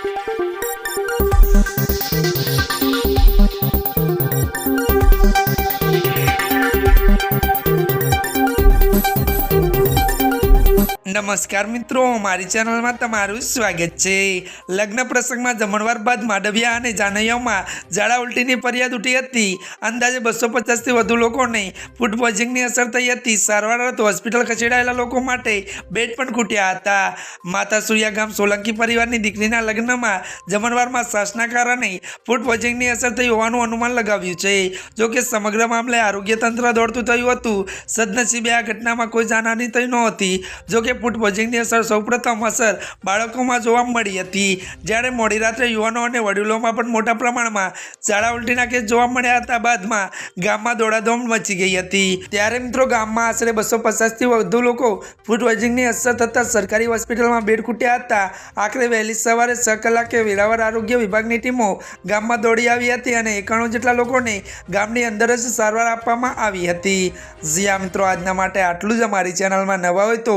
Thank you. નમસ્કાર મિત્રો, મારી ચેનલમાં તમારું સ્વાગત છે. લગ્ન પ્રસંગમાં જમણવાર બાદ માંડવિયા અને જાનૈયાઓમાં ઝાડા ઉલટીની ફરિયાદ ઉઠી હતી. અંદાજે બસો પચાસથી વધુ લોકોને ફૂડ પોઈઝનિંગની અસર થઈ હતી. સારવાર અર્થે હોસ્પિટલ ખસેડાયેલા લોકો માટે બેડ પણ ખૂટ્યા હતા. માતા સૂર્યા ગામ સોલંકી પરિવારની દીકરીના લગ્નમાં જમણવારમાં શ્વાસના કારણે ફૂડ પોઈઝનિંગની અસર થઈ હોવાનું અનુમાન લગાવ્યું છે. જો કે સમગ્ર મામલે આરોગ્ય તંત્ર દોડતું થયું હતું. સદનસીબે આ ઘટનામાં કોઈ જાનહાની થઈ નહોતી. જો ફૂડ પોઈઝનિંગની અસર સૌપ્રથમ અસર બાળકોમાં જોવા મળી હતી. જ્યારે મોડી રાત્રે યુવાનો અને વડીલોમાં પણ મોટા પ્રમાણમાં ઝાડા ઉલટીના કેસ જોવા મળ્યા હતા. બાદમાં ગામમાં દોડાદોડ મચી ગઈ હતી. ત્યારે મિત્રો ગામમાં આશરે બસો પચાસથી વધુ લોકો ફૂડ પોઈઝનિંગની અસર થતાં સરકારી હોસ્પિટલમાં બેડ ખૂટ્યા હતા. આખરે વહેલી સવારે છ કલાકે વેરાવર આરોગ્ય વિભાગની ટીમો ગામમાં દોડી આવી હતી અને એકાણું જેટલા લોકોને ગામની અંદર જ સારવાર આપવામાં આવી હતી. જ્યાં મિત્રો, આજના માટે આટલું જ. અમારી ચેનલમાં નવા હોય તો